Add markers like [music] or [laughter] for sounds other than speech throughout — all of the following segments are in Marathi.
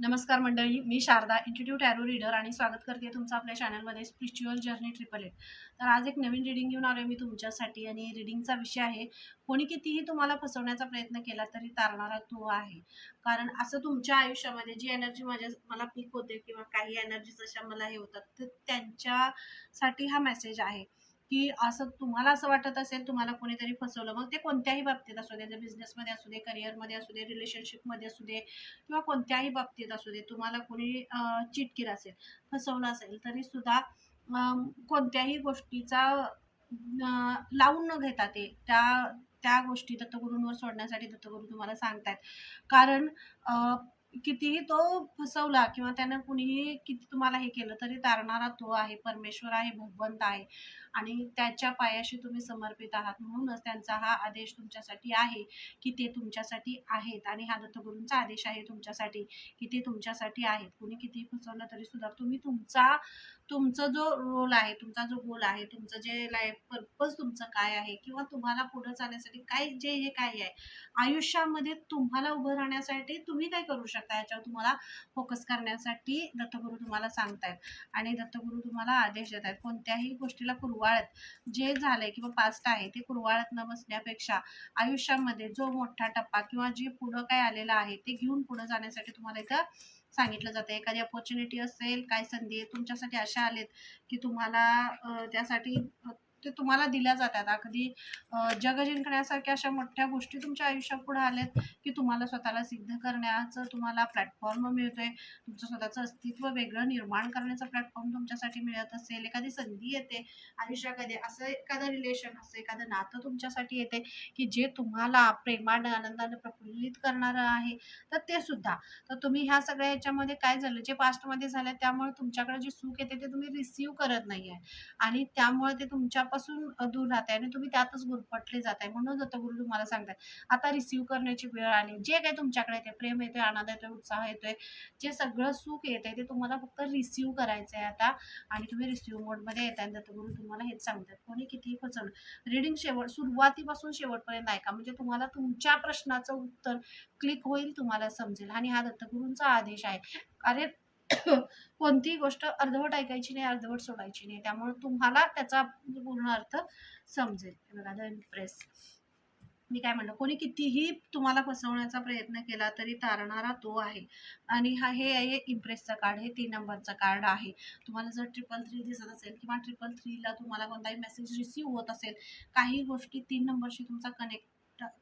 नमस्कार मंडळी मी शारदा इन्स्टिट्यूट ॲरो रीडर आणि स्वागत करते तुमचं आपल्या चॅनलमध्ये स्पिरिच्युअल जर्नी ट्रिपल एट तर आज एक नवीन रिडिंग घेऊन आलो मी तुमच्यासाठी आणि रिडिंगचा विषय आहे कोणी कितीही तुम्हाला फसवण्याचा प्रयत्न केला तरी तारणारा तो आहे. कारण असं तुमच्या आयुष्यामध्ये जी एनर्जी माझ्या मला पीक होते किंवा काही एनर्जीज अशा मला हे होतात तर त्यांच्यासाठी हा मेसेज आहे. की असं तुम्हाला असं वाटत असेल तुम्हाला कोणीतरी फसवलं मग ते कोणत्याही बाबतीत असू दे बिझनेसमध्ये असू दे करिअरमध्ये असू दे रिलेशनशिपमध्ये असू दे किंवा कोणत्याही बाबतीत असू दे तुम्हाला कोणी चिटकीर असेल फसवलं असेल तरी सुद्धा कोणत्याही गोष्टीचा लावून न घेता ते त्या त्या गोष्टी दत्तगुरूंवर सोडण्यासाठी दत्तगुरू तुम्हाला सांगतायत. कारण कितीही तो फसवला किंवा त्यानं कुणीही किती तुम्हाला हे केलं तरी तारणारा तो आहे परमेश्वर आहे भगवंत आहे. आणि त्याच्या पायाशी तुम्ही समर्पित आहात. म्हणूनच त्यांचा हा आदेश तुमच्यासाठी आहे की ते तुमच्यासाठी आहेत. आणि हा दत्तगुरूंचा आदेश आहे तुमच्यासाठी की ते तुमच्यासाठी आहेत. कुणी कितीही फसवलं तरी सुद्धा तुम्ही तुमचा तुमचा जो रोल आहे तुमचा जो गोल आहे तुमचं जे लाईफ पर्पज तुमचं काय आहे किंवा तुम्हाला पुढे जाण्यासाठी काय जे हे काय आहे आयुष्यामध्ये तुम्हाला उभं राहण्यासाठी तुम्ही काय करू शकता याच्यावर तुम्हाला फोकस करण्यासाठी दत्तगुरू तुम्हाला सांगतायत. आणि दत्तगुरू तुम्हाला आदेश देत आहेत कोणत्याही गोष्टीला कुरवाळत जे झालंय किंवा पास्ट आहे ते कुरवाळत न बसण्यापेक्षा आयुष्यामध्ये जो मोठा टप्पा किंवा जे पुढं काय आलेलं आहे ते घेऊन पुढे जाण्यासाठी तुम्हाला इथं सांगितलं जातं. एखादी अपॉर्च्युनिटी असेल काय संधी आहे तुमच्यासाठी अशा आलेत की तुम्हाला त्यासाठी ते तुम्हाला दिल्या जातात. अगदी जग जिंकण्यासारख्या अशा मोठ्या गोष्टी तुमच्या आयुष्यात पुढे आल्यात की तुम्हाला स्वतःला सिद्ध करण्याचं तुम्हाला प्लॅटफॉर्म मिळतोय. तुमचं स्वतःचं अस्तित्व वेगळं निर्माण करण्याचा प्लॅटफॉर्म तुमच्यासाठी मिळत असेल. एखादी संधी येते आयुष्यामध्ये. असं एखादं रिलेशन असं एखादं नातं तुमच्यासाठी येते की जे तुम्हाला प्रेमानं आनंदानं प्रफुल्लित करणारं आहे तर ते सुद्धा. तर तुम्ही ह्या सगळ्या ह्याच्यामध्ये काय झालं? जे पास्टमध्ये झालं त्यामुळे तुमच्याकडे जे सुख येते ते तुम्ही रिसीव करत नाही आहे आणि त्यामुळे ते तुमच्या त्यापासून दूर राहताय आणि तुम्ही त्यातच गुरफटले जात आहे म्हणून दत्तगुरू तुम्हाला सांगतात. आता रिसीव करण्याची वेळ आली. जे काही तुमच्याकडे येते प्रेम येतोय आनंद येतोय उत्साह येतोय जे सगळं सुख येतंय ते तुम्हाला फक्त रिसीव करायचं आहे आता. आणि तुम्ही रिसीव मोडमध्ये येत आहे दत्तगुरु तुम्हाला हेच सांगतात. कोणी कितीही फसवलं रिडिंग शेवट सुरुवातीपासून शेवटपर्यंत ऐका म्हणजे तुम्हाला तुमच्या प्रश्नाचं उत्तर क्लिक होईल तुम्हाला समजेल. आणि हा दत्तगुरूंचा आदेश आहे. अरे [coughs] कोणतीही गोष्ट अर्धवट ऐकायची नाही अर्धवट सोडायची नाही. त्यामुळे तुम्हाला त्याचा म्हणजे पूर्ण अर्थ समजेल. बघा द इम्प्रेस मी काय म्हणलं कोणी कितीही तुम्हाला फसवण्याचा प्रयत्न केला तरी तारणारा तो आहे. आणि हा हे आहे इम्प्रेसचं कार्ड हे तीन नंबरचं कार्ड आहे. तुम्हाला जर ट्रिपल थ्री दिसत असेल किंवा ट्रिपल थ्रीला तुम्हाला कोणताही मेसेज रिसीव्ह होत असेल काही गोष्टी तीन नंबरशी तुमचा कनेक्ट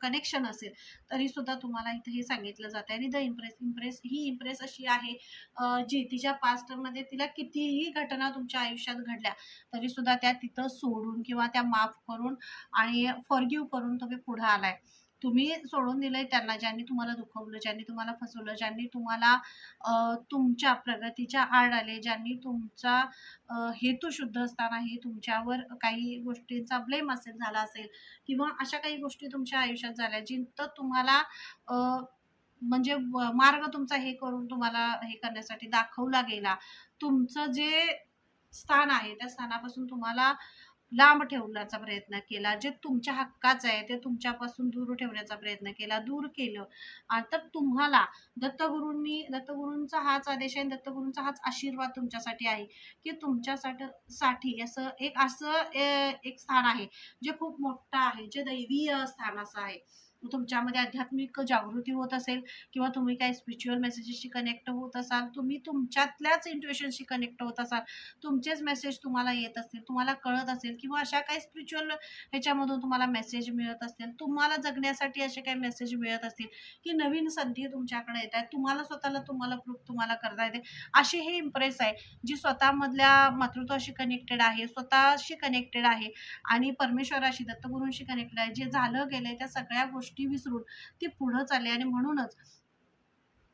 कनेक्शन असेल तरी सुद्धा तुम्हाला इथे हे सांगितलं जातं आणि द इम्प्रेस इम्प्रेस ही इम्प्रेस अशी आहे जी तिच्या पास्टमध्ये तिला कितीही घटना तुमच्या आयुष्यात घडल्या तरी सुद्धा त्या तिथं सोडून किंवा त्या माफ करून आणि फॉरगिव्ह करून तुम्ही पुढे आलाय. तुम्ही सोडून दिलंय त्यांना ज्यांनी तुम्हाला दुखवलं ज्यांनी तुम्हाला फसवलं ज्यांनी तुम्हाला तुमच्या प्रगतीच्या आड आले ज्यांनी तुमचा हेतू शुद्ध असतानाही तुमच्यावर काही गोष्टींचा ब्लेम असेल झाला असेल किंवा अशा काही गोष्टी तुमच्या आयुष्यात झाल्या जिथं तुम्हाला म्हणजे मार्ग तुमचा हे करून तुम्हाला हे करण्यासाठी दाखवला गेला. तुमचं जे स्थान आहे त्या स्थानापासून तुम्हाला लांब ठेवण्याचा प्रयत्न केला जे तुमच्या हक्काचं आहे ते तुमच्यापासून दूर ठेवण्याचा प्रयत्न केला दूर केलं. तर तुम्हाला दत्तगुरूंनी दत्तगुरूंचा हाच आदेश आहे दत्तगुरूंचा हाच आशीर्वाद तुमच्यासाठी आहे की तुमच्यासाठी साठी असं एक असं एक स्थान आहे जे खूप मोठं आहे जे दैवीय स्थान असं आहे. तुमच्यामध्ये आध्यात्मिक जागृती होत असेल किंवा तुम्ही काही स्पिरिच्युअल मेसेजेसशी कनेक्ट होत असाल तुम्ही तुमच्यातल्याच इंट्युएशनशी कनेक्ट होत असाल तुमचेच मेसेज तुम्हाला येत असतील तुम्हाला कळत असेल किंवा अशा काही स्पिरिच्युअल ह्याच्यामधून तुम्हाला मेसेज मिळत असतील तुम्हाला जगण्यासाठी असे काही मेसेज मिळत असतील की नवीन संधी तुमच्याकडे येत आहेत तुम्हाला स्वतःला तुम्हाला प्रूफ तुम्हाला करता येते अशी हे इम्प्रेस आहे जी स्वतःमधल्या मातृत्वाशी कनेक्टेड आहे स्वतःशी कनेक्टेड आहे आणि परमेश्वराशी दत्तगुरूंशी कनेक्टेड आहे जे झालं गेलं त्या सगळ्या गोष्टी विसरून ती पुढं चालली. आणि म्हणूनच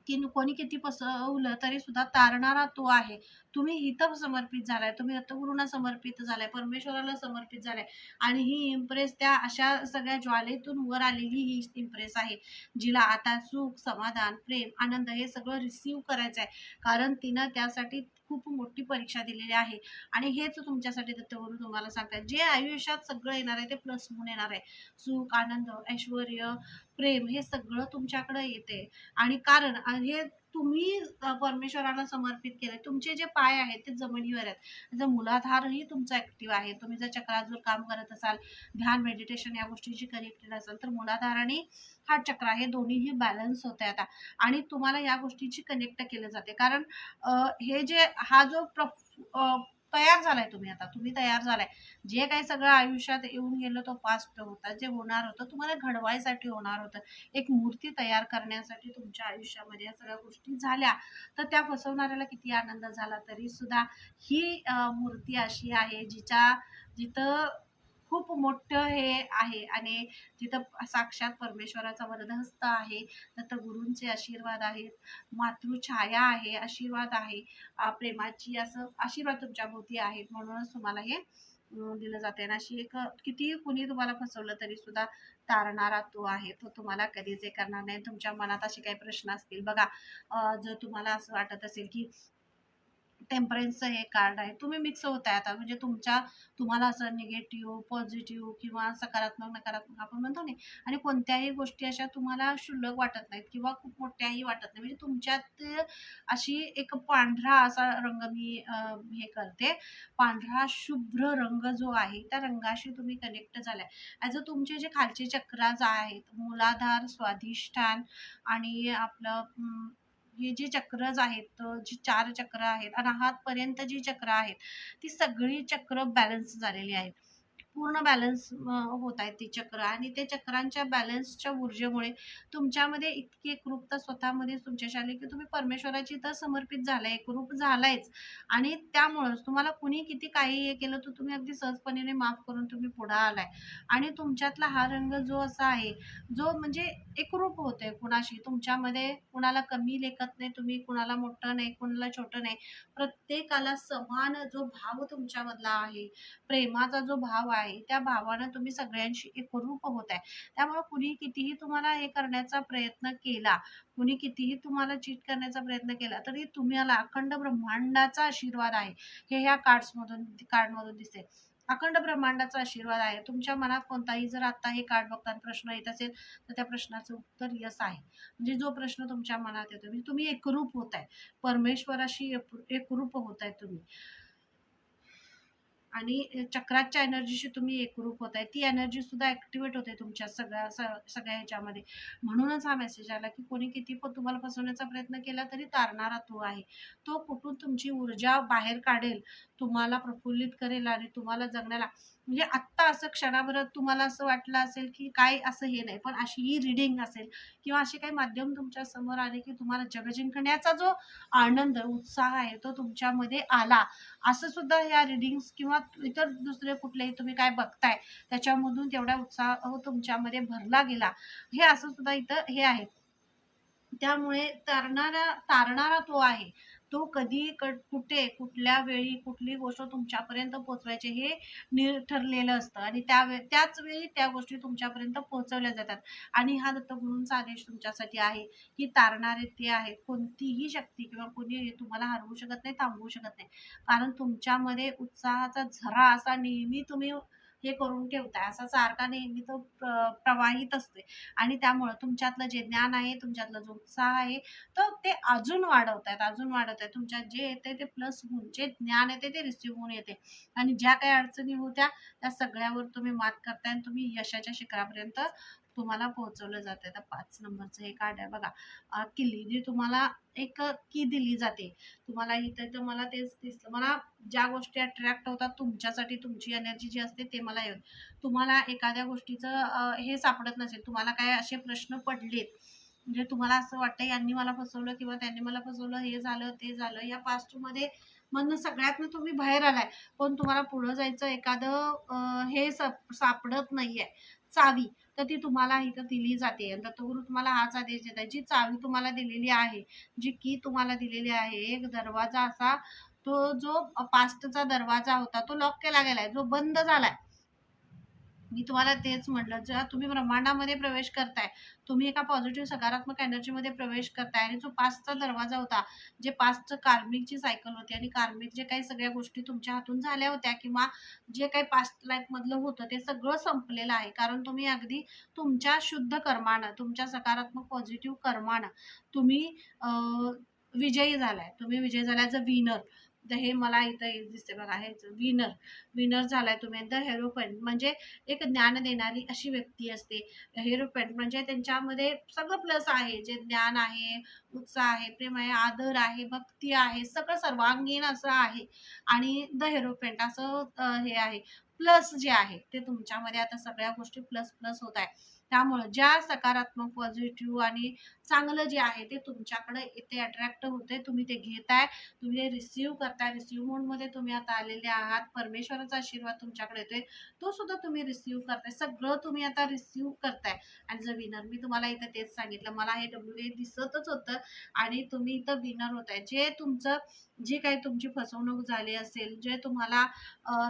की कोणी किती पसवलं तरी सुद्धा तारणारा तो आहे. तुम्ही इथं समर्पित झालाय तुम्ही दत्तगुरूंना समर्पित झालाय परमेश्वराला समर्पित झालाय. आणि ही इम्प्रेस त्या अशा सगळ्या ज्वालेतून वर आलेली ही इम्प्रेस आहे जिला आता सुख समाधान प्रेम आनंद हे सगळं रिसीव करायचं आहे. कारण तिनं त्यासाठी खूप मोठी परीक्षा दिलेली आहे. आणि हेच तुमच्यासाठी दत्तगुरु तुम्हाला सांगतात जे आयुष्यात सगळं येणार आहे ते प्लस म्हणून येणार आहे. सुख आनंद ऐश्वर प्रेम हे सगळं तुमच्याकडे येते. आणि कारण हे तुम्ही परमेश्वराला समर्पित केले तुमचे जे पाय आहेत ते जमिनीवर आहेत. जर मूलाधारही तुमचा ऍक्टिव्ह आहे तुम्ही जर चक्राजवर काम करत असाल ध्यान मेडिटेशन या गोष्टीची कनेक्टेड असाल तर मूलाधार आणि हा चक्र हे दोन्हीही बॅलन्स होते आता. आणि तुम्हाला या गोष्टीची कनेक्ट केलं जाते. कारण हे जे हा जो प्र तयार झालाय तुम्ही आता तुम्ही तयार झालाय. जे काही सगळं आयुष्यात येऊन गेलं तो पास्ट होता जे होणार होतं तुम्हाला घडवायसाठी होणार होतं. एक मूर्ती तयार करण्यासाठी तुमच्या आयुष्यामध्ये या सगळ्या गोष्टी झाल्या. तर त्या फसवणाऱ्याला किती आनंद झाला तरी सुद्धा ही मूर्ती अशी आहे जिच्या जिथं खूप मोठं हे आहे. आणि तिथं साक्षात परमेश्वराचा वरदहस्त आहे दत्त गुरूंचे आशीर्वाद आहेत मातृछाया आहे आशीर्वाद आहे. प्रेमाची असं आशीर्वाद तुमच्या भोवती आहेत म्हणूनच तुम्हाला हे दिलं जाते आणि अशी एक कितीही कुणी तुम्हाला फसवलं तरी सुद्धा तारणारा तो आहे. तो तुम्हाला कधीच हे करणार नाही. तुमच्या मनात असे काही प्रश्न असतील. बघा जर तुम्हाला असं वाटत असेल की टेम्परन्सचं हे कार्ड आहे. तुम्ही मिक्स होत आहे आता. म्हणजे तुमच्या तुम्हाला असं निगेटिव्ह पॉझिटिव्ह किंवा सकारात्मक नकारात्मक आपण म्हणतो नाही आणि कोणत्याही गोष्टी अशा तुम्हाला शुल्लक वाटत नाहीत किंवा खूप मोठ्याही वाटत नाही म्हणजे तुमच्यात अशी एक पांढरा असा रंग मी हे करते. पांढरा शुभ्र रंग जो आहे त्या रंगाशी तुम्ही कनेक्ट झालाय. ॲज अ तुमचे जे खालचे चक्राज आहेत मूलाधार स्वाधिष्ठान आणि आपलं हे जे चक्रज आहेत जी चार चक्र आहेत अनाहतपर्यंत जी चक्र आहेत ती सगळी चक्र बॅलन्स झालेली आहेत. पूर्ण बॅलन्स होत आहेत ती चक्र. आणि ते चक्रांच्या बॅलन्सच्या ऊर्जेमुळे तुमच्यामध्ये इतकी एकरूपता स्वतःमध्ये तुमच्याशी आली की तुम्ही परमेश्वराची तर समर्पित झालाय एकरूप झालायच. आणि त्यामुळंच तुम्हाला कुणी किती काही हे केलं तर तुम्ही अगदी सहजपणे माफ करून तुम्ही पुढे आलाय. आणि तुमच्यातला हा रंग जो असा आहे जो म्हणजे एकरूप होतोय कुणाशी तुमच्यामध्ये कुणाला कमी लेखत नाही तुम्ही कुणाला मोठं नाही कुणाला छोटं नाही. प्रत्येकाला समान जो भाव तुमच्यामधला आहे प्रेमाचा जो भाव आहे त्या भावानं तुम्ही सगळ्यांशी एकरूप होत आहे. त्यामुळे कुणी कितीही तुम्हाला हे करण्याचा प्रयत्न केला कुणी कितीही तुम्हाला चीट करण्याचा प्रयत्न केला तरी तुम्हाला अखंड ब्रह्मांडाचा आशीर्वाद आहे. हे ह्या कार्ड्समधून कार्डमधून दिसते अखंड ब्रह्मांडाचा आशीर्वाद आहे. तुमच्या मनात कोणताही जर आता हे कार्ड बघताना प्रश्न येत असेल तर त्या प्रश्नाचं उत्तर यस आहे. म्हणजे जो प्रश्न तुमच्या मनात येतो म्हणजे तुम्ही एकरूप होत आहे. परमेश्वराशी एक- एकरूप होत आहे तुम्ही. आणि चक्राच्या एनर्जीशी तुम्ही एकरूप होत आहे ती एनर्जी सुद्धा ऍक्टिव्हेट होते तुमच्या सगळ्या स- सगळ्या ह्याच्यामध्ये. म्हणूनच हा मेसेज आला की कोणी किती पण तुम्हाला फसवण्याचा प्रयत्न केला तरी तारणारा तो आहे. तो कुठून तुमची ऊर्जा बाहेर काढेल तुम्हाला प्रफुल्लित करेल आणि तुम्हाला जगण्याला म्हणजे आत्ता असं क्षणाभर तुम्हाला असं वाटलं असेल की काय असं हे नाही पण अशी ही रिडिंग असेल किंवा असे काही माध्यम तुमच्यासमोर आले की तुम्हाला जग जिंकण्याचा जो आनंद उत्साह आहे तो तुमच्यामध्ये आला. असं सुद्धा ह्या रिडिंग्स किंवा इतर दुसरे कुठलेही तुम्ही काय बघताय त्याच्यामधून तेवढा उत्साह तुमच्यामध्ये भरला गेला. हे असं सुद्धा इथं हे आहे. त्यामुळे तरणारा तारणारा तो आहे. तो कधी क- कुठे कुठल्या वेळी कुठली गोष्ट तुमच्यापर्यंत पोचवायचे हे नि ठरलेलं असतं. आणि त्या वे त्याच वेळी त्या गोष्टी तुमच्यापर्यंत पोहोचवल्या जातात. आणि हा दत्तगुरूंचा आदेश तुमच्यासाठी आहे की तारणारे ते आहेत. कोणतीही शक्ती किंवा कोणी तुम्हाला हरवू शकत नाही थांबवू शकत नाही. कारण तुमच्यामध्ये उत्साहाचा झरा असा नेहमी तुम्ही हे करून ठेवताय. असा सारखा नेहमी तो प्रवाहित असतोय. आणि त्यामुळं तुमच्यातलं जे ज्ञान आहे तुमच्यातला जो उत्साह आहे तर ते अजून वाढवत आहेत अजून वाढवतायत. आहेत तुमच्यात जे येते ते प्लस होऊन जे ज्ञान येते ते रिसिव्ह होऊन येते आणि ज्या काही अडचणी होत्या त्या सगळ्यावर तुम्ही मात करताय आणि तुम्ही यशाच्या शिखरापर्यंत तुम्हाला पोहोचवलं जातं तर पाच नंबरचं हे कार्ड आहे बघा. किल्ली जी तुम्हाला एक की दिली जाते. तुम्हाला इथं तर मला तेच दिसलं. मला ज्या गोष्टी अट्रॅक्ट होतात तुमच्यासाठी तुमची एनर्जी जी असते ते मला येऊन. तुम्हाला एखाद्या गोष्टीचं हे सापडत नसेल तुम्हाला काय असे प्रश्न पडलेत म्हणजे तुम्हाला असं वाटतं यांनी मला फसवलं किंवा त्यांनी मला फसवलं हे झालं ते झालं या पास्टमध्ये मधनं सगळ्यातनं तुम्ही बाहेर आलाय. पण तुम्हाला पुढं जायचं एखादं हे सापडत नाहीये. चावी. तर ती तुम्हाला इथं दिली जाते. दत्तगुरु तुम्हाला हाच आदेश देत आहे जी चावी तुम्हाला दिलेली आहे जी की तुम्हाला दिलेली आहे एक दरवाजा असा तो जो पास्टचा दरवाजा होता तो लॉक केला गेलाय. जो बंद झालाय. मी तुम्हाला तेच म्हटलं जेव्हा तुम्ही ब्रह्मांडामध्ये प्रवेश करताय तुम्ही एका पॉझिटिव्ह सकारात्मक एनर्जीमध्ये प्रवेश करताय आणि जो पाचचा दरवाजा होता जे पाचचं कार्मिकची सायकल होती आणि कार्मिक जे काही सगळ्या गोष्टी तुमच्या हातून झाल्या होत्या किंवा जे काही पास्ट लाईफमधलं होतं ते सगळं संपलेलं आहे. कारण तुम्ही अगदी तुमच्या शुद्ध कर्मानं तुमच्या सकारात्मक पॉझिटिव्ह कर्मानं तुम्ही विजयी झालाय. तुम्ही विजयी झालाय ज विनर तर हे मला इथं दिसते बघा हे विनर विनर झालाय तुम्ही. द हेरोपॅन म्हणजे एक ज्ञान देणारी अशी व्यक्ती असते. हेरोपॅन म्हणजे त्यांच्यामध्ये सगळं प्लस आहे. जे ज्ञान आहे उत्साह आहे प्रेम आहे आदर आहे भक्ती आहे सगळं सर्वांगीण असं आहे. आणि द हेरोपेंट असं हे आहे. प्लस जे आहे ते तुमच्यामध्ये आता सगळ्या गोष्टी प्लस प्लस होत आहे. त्यामुळं ज्या सकारात्मक पॉझिटिव्ह आणि चांगलं जे आहे ते तुमच्याकडे इथे अट्रॅक्ट होते तुम्ही ते घेताय तुम्ही ते रिसिव्ह करताय रिसिव्ह मोडमध्ये तुम्ही आता आलेले आहात परमेश्वराचा आशीर्वाद तुमच्याकडे येतोय तो सुद्धा तुम्ही रिसिव्ह करताय सगळं तुम्ही आता रिसिव्ह करताय. ॲज अ विनर मी तुम्हाला इथं तेच सांगितलं मला हे डब्ल्यू ए दिसतच होतं आणि तुम्ही इथं विनर होताय. जे तुमचं जी काही तुमची फसवणूक झाली असेल जे तुम्हाला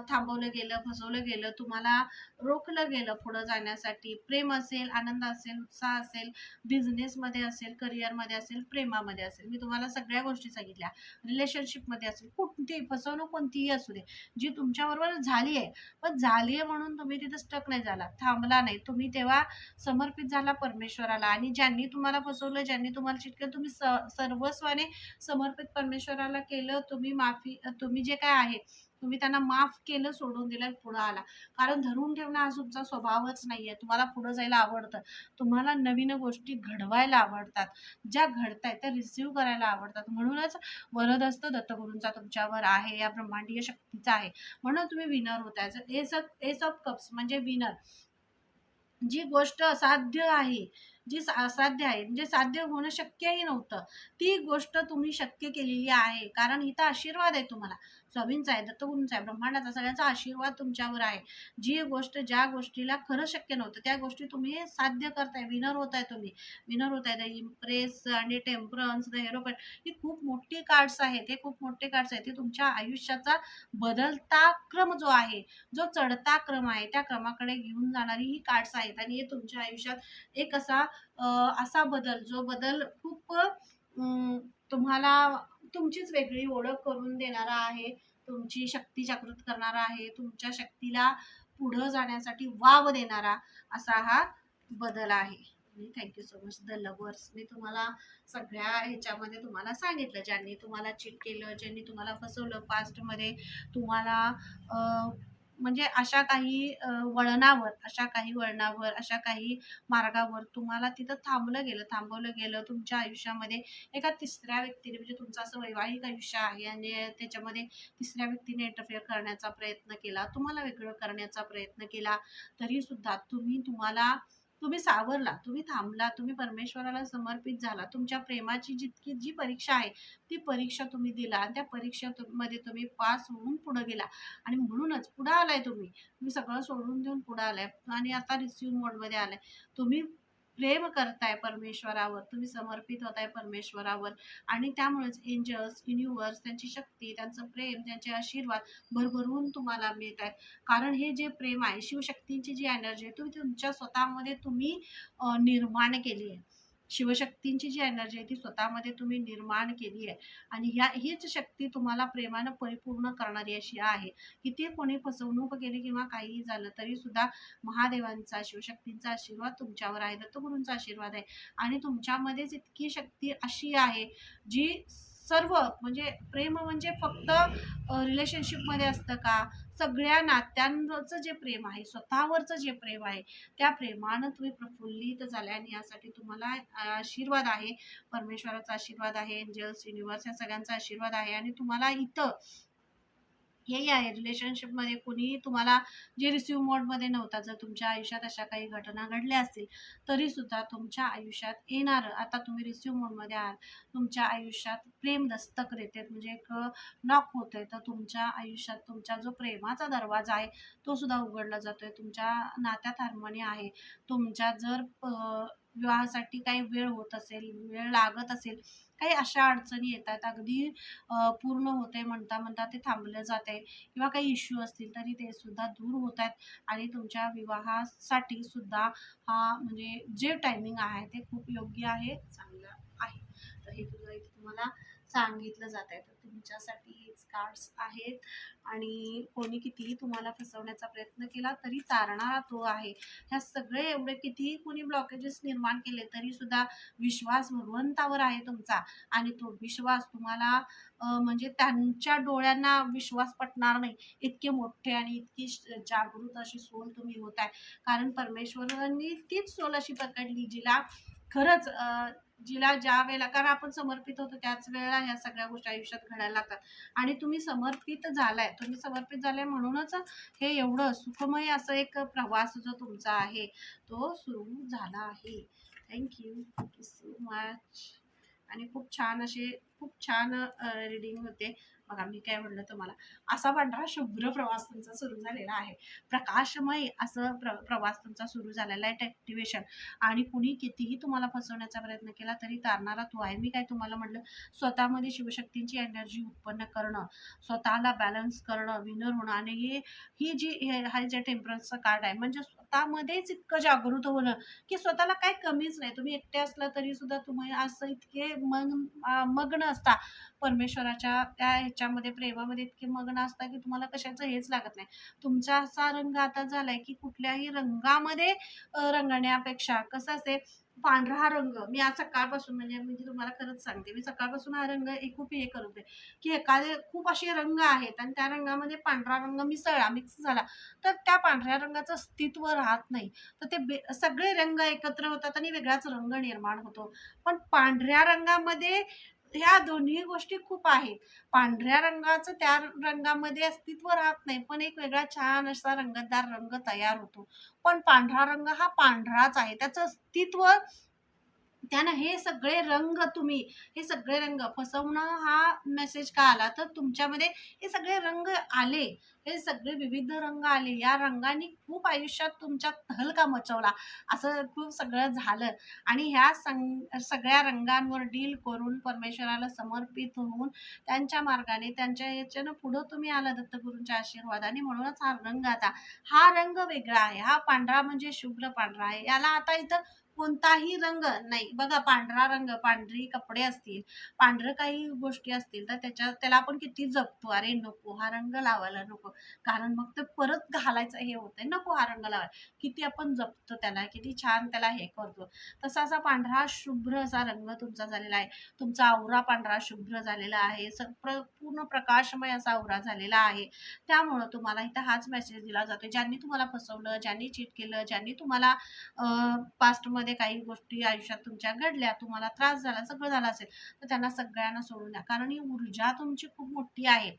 थांबवलं गेलं फसवलं गेलं तुम्हाला रोखलं गेलं पुढं जाण्यासाठी प्रेम असेल आनंद असेल उत्साह असेल बिझनेसमध्ये असेल करिअरमध्ये असेल प्रेमामध्ये असेल. मी तुम्हाला सगळ्या गोष्टी सांगितल्या. रिलेशनशिपमध्ये असेल कोणतीही फसवणूक कोणतीही असू दे जी तुमच्याबरोबर झाली आहे. पण झाली आहे म्हणून तुम्ही तिथं स्टक नाही झाला थांबला नाही. तुम्ही तेव्हा समर्पित झाला परमेश्वराला आणि ज्यांनी तुम्हाला फसवलं ज्यांनी तुम्हाला चिटकलं तुम्ही स सर्वस्वाने समर्पित परमेश्वराला केलं. केलं तुम्ही माफी तुम्ही जे काय आहे तुम्ही त्यांना माफ केलं सोडून दिलं पुढं आला. कारण धरून ठेवणं हा तुमचा स्वभावच नाही आहे तुम्हाला पुढं जायला आवडतं. तुम्हाला नवीन गोष्टी घडवायला आवडतात. ज्या घडतायत त्या रिसिव्ह करायला आवडतात. म्हणूनच वरदस्त दत्तगुरूंचा तुमच्यावर आहे या ब्रह्मांडीय शक्तीचा आहे. म्हणून तुम्ही विनर होताय. एस एस ऑफ कप्स म्हणजे विनर जी गोष्ट असाध्य आहे जी असाध्य आहे. म्हणजे साध्य होणं शक्यही नव्हतं. ती गोष्ट तुम्ही शक्य केलेली आहे. कारण इथं आशीर्वाद आहे तुम्हाला. स्वामींचा आहे दत्तगुरूंचा आहे ब्रह्मांडाचा सगळ्यांचा आशीर्वाद तुमच्यावर आहे. जी गोष्ट ज्या गोष्टीला खरं शक्य नव्हतं त्या गोष्टी तुम्ही साध्य करताय विनर होताय तुम्ही. विनर होताय द इम्प्रेस आणि टेम्परन्स द हेरोपॅन ही खूप मोठी कार्ड्स आहेत हे खूप मोठे कार्ड्स आहेत ते तुमच्या आयुष्याचा बदलता क्रम जो आहे जो चढता क्रम आहे त्या क्रमाकडे घेऊन जाणारी ही कार्ड्स आहेत. आणि हे तुमच्या आयुष्यात एक असा असा बदल जो बदल खूप तुम्हाला तुमचीच वेगळी ओळख करून देणारा आहे तुमची शक्ती जागृत करणारा आहे तुमच्या शक्तीला पुढं जाण्यासाठी वाव देणारा असा हा बदल आहे. Thank you so much the lovers मी तुम्हाला सगळ्या ह्याच्यामध्ये तुम्हाला सांगितलं ज्यांनी तुम्हाला चीट केलं ज्यांनी तुम्हाला फसवलं पास्टमध्ये तुम्हाला म्हणजे अशा काही वळणावर अशा काही वळणावर अशा काही मार्गावर तुम्हाला तिथं थांबलं गेलं थांबवलं गेलं तुमच्या आयुष्यामध्ये. एका तिसऱ्या व्यक्तीने म्हणजे तुमचं असं वैवाहिक आयुष्य आहे आणि त्याच्यामध्ये तिसऱ्या व्यक्तीने इंटरफेअर करण्याचा प्रयत्न केला तुम्हाला वेगळं करण्याचा प्रयत्न केला तरीसुद्धा तुम्ही तुम्हाला तुम्ही सावरला तुम्ही थांबला तुम्ही परमेश्वराला समर्पित झाला तुमच्या प्रेमाची जितकी जी परीक्षा आहे ती परीक्षा तुम्ही दिला आणि त्या परीक्षेमध्ये तुम्ही पास होऊन पुढे गेला. आणि म्हणूनच पुढे आलाय तुम्ही. तुम्ही सगळं सोडून देऊन पुढे आलाय. आणि आता रिसिव्ह मोडमध्ये आलाय. तुम्ही प्रेम करताय परमेश्वरावर तुम्ही समर्पित होताय परमेश्वरावर. आणि त्यामुळेच एंजल्स युनिवर्स त्यांची शक्ती त्यांचं प्रेम त्यांचे आशीर्वाद भरभरून तुम्हाला मिळत आहेत कारण हे जे प्रेम आहे शिवशक्तींची जी एनर्जी आहे तुम्ही तुमच्या स्वतःमध्ये तुम्ही निर्माण केली आहे. शिवशक्तींची जी एनर्जी आहे ती स्वतःमध्ये तुम्ही निर्माण केली आहे. आणि ह्या हीच शक्ती तुम्हाला प्रेमानं परिपूर्ण करणारी अशी आहे. किती कोणी फसवणूक केली किंवा काहीही झालं तरी सुद्धा महादेवांचा शिवशक्तींचा आशीर्वाद तुमच्यावर आहे दत्तगुरूंचा आशीर्वाद आहे. आणि तुमच्यामध्येच इतकी शक्ती अशी आहे जी सर्व म्हणजे प्रेम म्हणजे फक्त रिलेशनशिपमध्ये असतं का? सगळ्या नात्यांचं जे प्रेम आहे स्वतःवरचं जे प्रेम आहे त्या प्रेमानं तुम्ही प्रफुल्लित झाल्याने यासाठी तुम्हाला आशीर्वाद आहे. परमेश्वराचा आशीर्वाद आहे एंजल्स युनिवर्स या सगळ्यांचा आशीर्वाद आहे आणि तुम्हाला इथं हेही आहे रिलेशनशिपमध्ये कोणीही तुम्हाला जे रिसिव्ह मोडमध्ये नव्हता जर तुमच्या आयुष्यात अशा काही घटना घडल्या असतील तरीसुद्धा तुमच्या आयुष्यात येणार. आता तुम्ही रिसिव्ह मोडमध्ये आहात. तुमच्या आयुष्यात प्रेम दस्तक देते म्हणजे एक नॉक होते तर तुमच्या आयुष्यात तुमचा जो प्रेमाचा दरवाजा आहे तो सुद्धा उघडला जातोय. तुमच्या नात्यात हार्मोनी आहे. तुमच्या जर विवाहासाठी काही वेळ होत असेल वेळ लागत असेल काही अशा अडचणी येतात. अगदी पूर्ण होते म्हणता म्हणता ते थांबलं जाते किंवा काही इश्यू असतील तरी ते सुद्धा दूर होत आहेत आणि तुमच्या विवाहासाठी सुद्धा हा म्हणजे जे टायमिंग आहे ते खूप योग्य आहे चांगलं आहे. तर हे तुम्हाला सांगितलं जात आहे. तर तुमच्यासाठी हेच कार्ड्स आहेत. आणि कोणी कितीही तुम्हाला फसवण्याचा प्रयत्न केला तरी तारणारा तो आहे. ह्या सगळे एवढे कितीही कोणी ब्लॉकेजेस निर्माण केले तरी सुद्धा विश्वास भगवंतावर आहे तुमचा. आणि तो विश्वास तुम्हाला म्हणजे त्यांच्या डोळ्यांना विश्वास पटणार नाही. इतके मोठे आणि इतकी श- जागृत अशी सोल तुम्ही होत आहे कारण परमेश्वरांनी तीच सोल अशी पकडली जिला खरंच जिला ज्या वेळेला कारण आपण समर्पित होतो त्याच वेळेला ह्या सगळ्या गोष्टी आयुष्यात घडायला लागतात. आणि तुम्ही समर्पित झालाय तुम्ही समर्पित झालाय म्हणूनच हे एवढं सुखमय असं एक प्रवास जो तुमचा आहे तो सुरू झाला आहे. थँक्यू सो मच आणि खूप छान असे खूप छान रिडिंग होते. बघा मी काय म्हणलं तुम्हाला? असा पांढरा शुभ्र प्रवास तुमचा सुरू झालेला आहे. प्रकाशमय असं प्र प्रवास तुमचा सुरू झालेला आहे. ॲक्टिवेशन आणि कुणी कितीही तुम्हाला फसवण्याचा प्रयत्न केला तरी तारणारा तो आहे. मी काय तुम्हाला म्हटलं स्वतःमध्ये शिवशक्तींची एनर्जी उत्पन्न करणं स्वतःला बॅलन्स करणं विनर होणं आणि हे ही जी हे हा जे टेम्परन्सचं कार्ड आहे म्हणजे स्वतःमध्येच इतकं जागृत होणं की स्वतःला काय कमीच नाही. तुम्ही एकटे असला तरी सुद्धा तुम्ही असं इतके मग मग्न मग्न असता परमेश्वराच्या त्या ह्याच्यामध्ये प्रेमामध्ये इतके मग्न असता की तुम्हाला कशाचं हेच लागत नाही. तुमचा असा रंग आता झालाय की कुठल्याही रंगामध्ये रंगण्यापेक्षा कसं असते पांढरा हा रंग मी आज सकाळपासून म्हणजे मी तुम्हाला खरंच सांगते मी सकाळपासून हा रंग एक खूप हे करते की एखादे खूप असे रंग आहेत आणि त्या रंगामध्ये पांढरा रंग मिसळला मिक्स झाला तर त्या पांढऱ्या रंगाचं अस्तित्व राहत नाही. तर ते बे सगळे रंग एकत्र होतात आणि वेगळाच रंग निर्माण होतो. पण पांढऱ्या रंगामध्ये ह्या दोन्ही गोष्टी खूप आहेत. पांढऱ्या रंगाचं त्या रंगामध्ये अस्तित्व राहत नाही पण एक वेगळा छान असा रंगतदार रंग तयार होतो. पण पांढरा रंग हा पांढराच आहे. त्याचं अस्तित्व त्यानं हे सगळे रंग तुम्ही हे सगळे रंग फसवणं हा मेसेज का आला? तर तुमच्यामध्ये हे सगळे रंग आले. हे सगळे विविध रंग आले. या रंगाने खूप आयुष्यात तुमच्या तहलका मचवला. असं खूप सगळं झालं. आणि ह्या सं सगळ्या रंगांवर डील करून परमेश्वराला समर्पित होऊन त्यांच्या मार्गाने त्यांच्या याच्यानं पुढं तुम्ही आला दत्तगुरूंच्या आशीर्वादाने. म्हणूनच हा रंग आता हा रंग वेगळा आहे. हा पांढरा म्हणजे शुभ्र पांढरा आहे. याला आता इथं कोणताही रंग नाही. बघा पांढरा रंग पांढरी कपडे असतील पांढरं काही गोष्टी असतील तर त्याच्या त्याला आपण किती जपतो? अरे नको हा रंग लावायला नको. कारण मग ते परत घालायचं हे होतंय. नको हा रंग लावायला. किती आपण जपतो त्याला किती छान त्याला हे करतो. तसा असा पांढरा शुभ्र असा रंग तुमचा झालेला आहे. तुमचा आवरा पांढरा शुभ्र झालेला आहे. स पूर्ण प्रकाशमय असा आवरा झालेला आहे. त्यामुळं तुम्हाला इथं हाच मेसेज दिला जातो ज्यांनी तुम्हाला फसवलं ज्यांनी चीट केलं ज्यांनी तुम्हाला पास्टमध्ये काही गोष्टी आयुष्यात तुमच्या घडल्या तुम्हाला त्रास झाला सगळं झालं असेल तर त्यांना सगळ्यांना सोडून द्या. कारण ही ऊर्जा तुमची खूप मोठी आहे.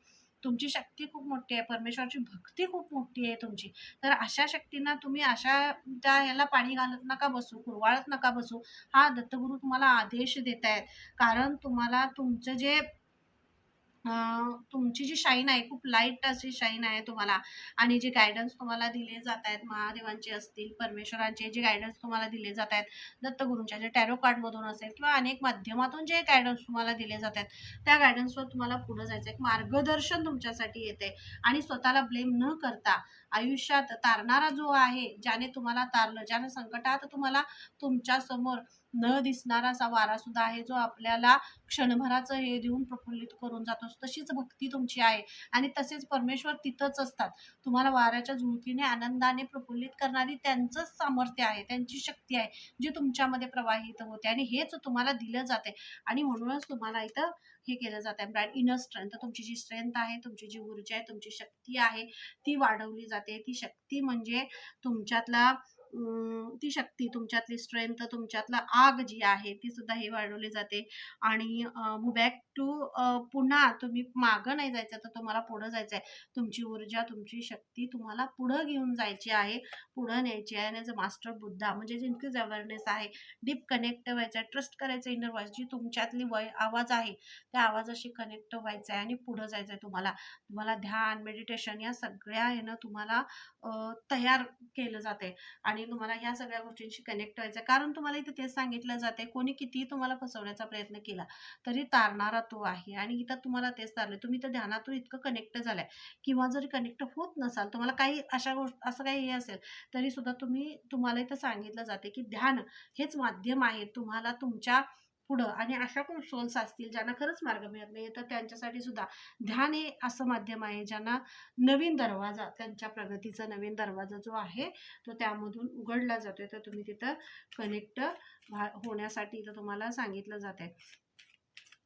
तुमची शक्ती खूप मोठी आहे. परमेश्वराची भक्ती खूप मोठी आहे तुमची. तर अशा शक्तींना तुम्ही अशा त्या ह्याला पाणी घालत नका बसू कुरवाळत नका बसू. हा दत्तगुरू तुम्हाला आदेश देत आहेत कारण तुम्हाला तुमचं जे तुमची जी शाईन आहे खूप लाइट अशी शाईन आहे तुम्हाला. आणि जे गायडन्स तुम्हाला दिले जात आहेत महादेवांचे असतील परमेश्वरांचे जे गायडन्स तुम्हाला दिले जात आहेत दत्तगुरूंच्या जे टॅरो कार्डमधून असेल किंवा अनेक माध्यमातून जे गायडन्स तुम्हाला दिले जात आहेत त्या गायडन्सवर तुम्हाला पुढे जायचं एक मार्गदर्शन तुमच्यासाठी येते. आणि स्वतःला ब्लेम न करता आयुष्यात तारणारा जो आहे ज्याने तुम्हाला तारलं ज्याने संकटात तुम्हाला तुमच्यासमोर न दिसणारा असा वारा सुद्धा आहे जो आपल्याला क्षणभराचं हे देऊन प्रफुल्लित करून जातो. तशीच भक्ती तुमची आहे आणि तसेच परमेश्वर तिथंच असतात. तुम्हाला वाऱ्याच्या झुळकीने आनंदाने प्रफुल्लित करणारी त्यांचंच सामर्थ्य आहे त्यांची शक्ती आहे जी तुमच्यामध्ये प्रवाहित होते आणि हेच तुम्हाला दिलं जाते. आणि म्हणूनच तुम्हाला इथं हे केलं जात आहे. ब्रँड इनर स्ट्रेंथ तुमची जी स्ट्रेंथ आहे तुमची जी ऊर्जा आहे तुमची शक्ती आहे ती वाढवली जाते. ती शक्ती म्हणजे तुमच्यातला ती शक्ती तुमच्यातली स्ट्रेंथ तुमच्यातला आग जी आहे ती सुद्धा हे वाढवली जाते. आणि बॅक टू पुन्हा तुम्ही मागं नाही जायचं तर तुम्हाला पुढं जायचं आहे तुमची ऊर्जा तुमची शक्ती तुम्हाला पुढं घेऊन जायची आहे पुढं न्यायची आहे. आणि ॲज अ मास्टर बुद्धा म्हणजे जिंकच अवेअरनेस आहे डीप कनेक्ट व्हायचं आहे ट्रस्ट करायचं इनर व्हॉइस जी तुमच्यातली वय आवाज आहे त्या आवाजाशी कनेक्ट व्हायचं आहे आणि पुढं जायचं आहे तुम्हाला. तुम्हाला ध्यान मेडिटेशन या सगळ्या ह्यानं तुम्हाला तयार केलं जाते आणि आणि तुम्हाला ह्या सगळ्या गोष्टींशी कनेक्ट व्हायचं कारण तुम्हाला इथं तेच सांगितलं जाते कोणी कितीही तुम्हाला फसवण्याचा प्रयत्न केला तरी तारणारा तो आहे. आणि इथं तुम्हाला तेच तारले तुम्ही तर ध्यानातून इतकं कनेक्ट झालाय. किंवा जरी कनेक्ट होत नसाल तुम्हाला काही अशा गोष्ट असं काही हे असेल तरी सुद्धा तुम्ही तुम्हाला इथं सांगितलं जाते की ध्यान हेच माध्यम आहे. तुम्हाला तुमच्या पुढं आणि अशा पण सोल्स असतील ज्यांना खरंच मार्ग मिळत नाही तर त्यांच्यासाठी सुद्धा ध्यान हे असं माध्यम आहे ज्यांना नवीन दरवाजा त्यांच्या प्रगतीचा नवीन दरवाजा जो आहे तो त्यामधून उघडला जातोय. तर तुम्ही तिथं कनेक्ट होण्यासाठी इथं तुम्हाला सांगितलं जात आहे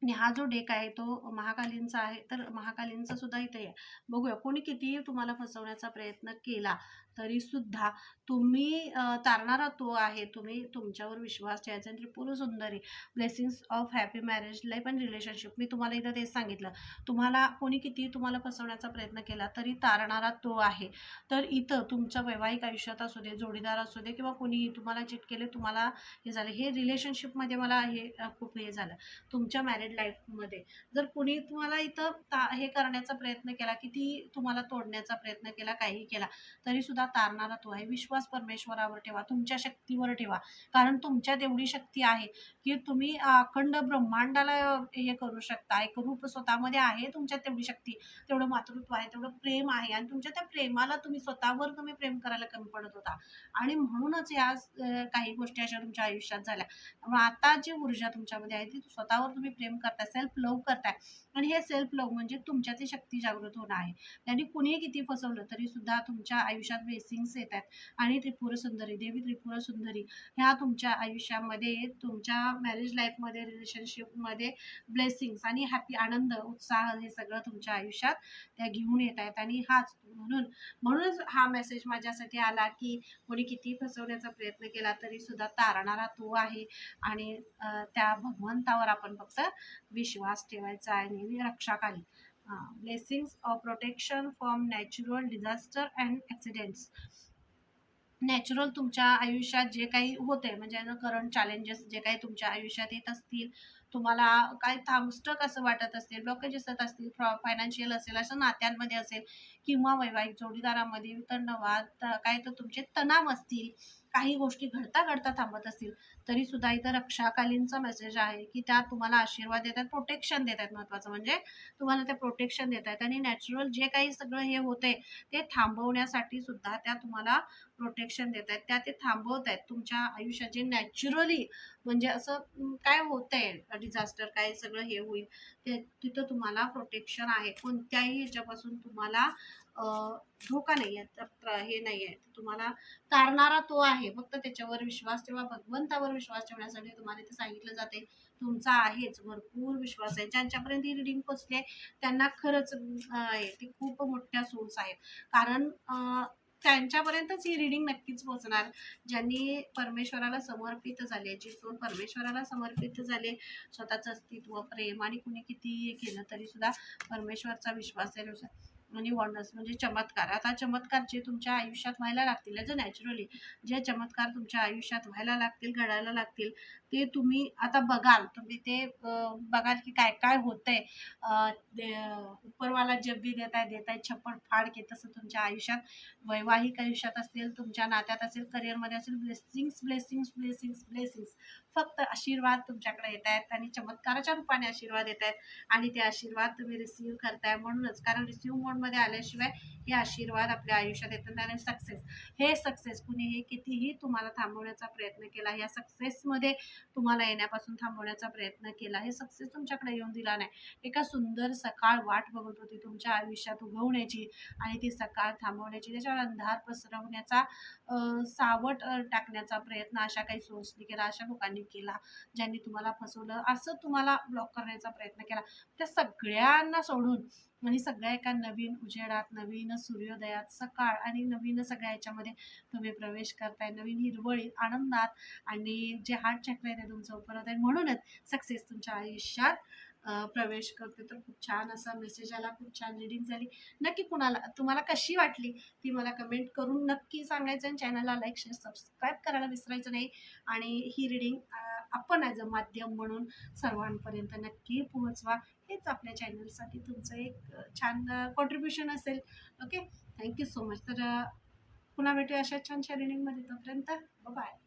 आणि हा जो डेक आहे तो महाकालींचा आहे तर महाकालींचा सुद्धा इथे आहे. बघूया कोणी कितीही तुम्हाला फसवण्याचा प्रयत्न केला तरी सुद्धा तुम्ही तारणारा तो आहे. तुम्ही तुमच्यावर विश्वास ठेवायचा आणि Tripura Sundari. Blessings of happy marriage life and relationship मी तुम्हाला इथं तेच सांगितलं. तुम्हाला कोणी कितीही तुम्हाला फसवण्याचा प्रयत्न केला तरी तारणारा तो आहे. तर इथं तुमच्या वैवाहिक आयुष्यात असू दे जोडीदार असू दे किंवा कोणीही तुम्हाला चिट केले तुम्हाला हे झालं. हे रिलेशनशिपमध्ये मला हे खूप हे झालं. तुमच्या मॅरिड लाईफमध्ये जर कोणी तुम्हाला इथं ता हे करण्याचा प्रयत्न केला किती तुम्हाला तोडण्याचा प्रयत्न केला काही केला तरीसुद्धा तारणारा तो आहे. विश्वास परमेश्वरावर ठेवा. तुमच्या शक्तीवर ठेवा. कारण तुमच्यात एवढी शक्ती आहे की तुम्ही अखंड ब्रह्मांडाला हे करू शकता. एक रूप स्वतःमध्ये आहे तुमच्यात तेवढी शक्ती तेवढं मातृत्व आहे तेवढं प्रेम आहे आणि तुमच्या त्या प्रेमाला तुम्ही स्वतःवर तुम्ही प्रेम करायला कमी पडत होता. आणि म्हणूनच या काही गोष्टी अशा तुमच्या आयुष्यात झाल्या. त्यामुळे आता जी ऊर्जा तुमच्यामध्ये आहे ती स्वतःवर तुम्ही प्रेम करताय सेल्फ लव्ह करताय. आणि हे सेल्फ लव्ह म्हणजे तुमच्यातली शक्ती जागृत होणं आहे. त्यांनी कुणीही किती फसवलं तरी सुद्धा तुमच्या आयुष्यात ब्लेसिंग्स येत आहेत आणि त्रिपुर सुंदरी देवी त्रिपुर सुंदरी ह्या तुमच्या आयुष्यामध्ये तुमच्या मॅरेज लाईफमध्ये रिलेशनशिपमध्ये ब्लेसिंग्स आणि हॅपी आनंद उत्साह हे सगळं तुमच्या आयुष्यात त्या घेऊन येत आहेत. आणि हाच म्हणून म्हणूनच हा मेसेज माझ्यासाठी आला की कोणी किती फसवण्याचा प्रयत्न केला तरी सुद्धा तारणारा तो आहे. आणि त्या भगवंतावर आपण फक्त विश्वास ठेवायचा आहे आणि रक्षाखाली blessings of protection from natural disaster and accidents natural तुमच्या आयुष्यात जे काही होते म्हणजे करंट चॅलेंजेस जे काही तुमच्या आयुष्यात येत असतील तुम्हाला काय थांबस्टक असं वाटत असेल ब्लॉकेज असत असतील फायनान्शियल असेल असं नात्यांमध्ये असेल किंवा वैवाहिक जोडीदारामध्ये तणावात काय तर तुमचे तणाव असतील काही गोष्टी घडता घडता थांबत असतील तरी सुद्धा इथं रक्षाकालीनचा मेसेज आहे की त्या तुम्हाला आशीर्वाद देतात प्रोटेक्शन देत आहेत महत्त्वाचं म्हणजे तुम्हाला ते प्रोटेक्शन देत आहेत आणि नॅचरल जे काही सगळं हे होते ते थांबवण्यासाठी सुद्धा त्या तुम्हाला प्रोटेक्शन देत आहेत त्या ते थांबवत आहेत तुमच्या आयुष्यात जे नॅचरली म्हणजे असं काय काय होतंय डिझास्टर काय सगळं हे होईल ते तिथं तुम्हाला प्रोटेक्शन आहे. कोणत्याही ह्याच्यापासून तुम्हाला धोका नाही आहे तर प्र- हे नाही आहे. तुम्हाला तारणारा तो आहे फक्त त्याच्यावर विश्वास ठेवा. भगवंतावर विश्वास ठेवण्यासाठी तुम्हाला इथे सांगितलं जाते तुमचा आहेच भरपूर विश्वास आहे. ज्यांच्यापर्यंत ही रिडिंग पोचली आहे त्यांना खरंच आहे ते खूप मोठ्या सोर्स आहेत कारण त्यांच्यापर्यंतच ही रिडिंग नक्कीच पोहोचणार ज्यांनी परमेश्वराला समर्पित झाले जे सोल परमेश्वराला समर्पित झाले स्वतःचं अस्तित्व प्रेम आणि कुणी कितीही केलं तरी सुद्धा परमेश्वरचा विश्वास आहे. म्हणजे आणि वंडर्स म्हणजे चमत्कार. आता चमत्कार जे तुमच्या आयुष्यात व्हायला लागतील जे नॅचरली जे चमत्कार तुमच्या आयुष्यात व्हायला लागतील घडायला लागतील ते तुम्ही आता बघाल. तुम्ही ते बघाल की काय काय होतंय. उपरवाला जब देत आहे देत आहे छप्पड फाड की तसं तुमच्या आयुष्यात वैवाहिक आयुष्यात असेल तुमच्या नात्यात असेल करिअरमध्ये असेल ब्लेसिंग्स ब्लेसिंग्स ब्लेसिंग्स ब्लेसिंग्स फक्त आशीर्वाद तुमच्याकडे येत आहेत. आणि चमत्काराच्या रूपाने आशीर्वाद येत आहेत. आणि ते आशीर्वाद तुम्ही रिसीव्ह करताय म्हणूनच. कारण रिसिव्ह मोडमध्ये आल्याशिवाय हे आशीर्वाद आपल्या आयुष्यात येतात आणि सक्सेस हे सक्सेस कुणीही कितीही तुम्हाला थांबवण्याचा प्रयत्न केला या सक्सेसमध्ये तुम्हाला येण्यापासून थांबवण्याचा प्रयत्न केला हे सक्सेस तुमच्याकडे येऊन दिला नाही. एका सुंदर सकाळ वाट बघत होती तुमच्या आयुष्यात उगवण्याची आणि ती सकाळ थांबवण्याची त्याच्यावर अंधार पसरवण्याचा सावट टाकण्याचा प्रयत्न अशा काही सोर्सनी केला अशा लोकांनी केला ज्यांनी तुम्हाला फसवलं असं तुम्हाला ब्लॉक करण्याचा प्रयत्न केला. त्या सगळ्यांना सोडून आणि सगळ्या एका नवीन उजेडात नवीन सूर्योदयात सकाळ आणि नवीन सगळ्या याच्यामध्ये तुम्ही प्रवेश करताय नवीन हिरवळीत आनंदात आणि जे हार्ट चक्र आहे ते तुमचं उपरत आहे. म्हणूनच सक्सेस तुमच्या आयुष्यात प्रवेश करते तर खूप छान असा मेसेज आला खूप छान रिडिंग झाली. नक्की कुणाला तुम्हाला कशी वाटली ती मला कमेंट करून नक्की सांगायचं आणि चॅनलला लाईक शेअर सबस्क्राईब करायला विसरायचं नाही. आणि ही रिडिंग आपण ॲज अ माध्यम म्हणून सर्वांपर्यंत नक्की पोहोचवा. हेच आपल्या चॅनलसाठी तुमचं एक छान कॉन्ट्रीब्युशन असेल. ओके थँक्यू सो मच तर पुन्हा भेटूया अशा छानशा रिडिंगमध्ये तोपर्यंत बाय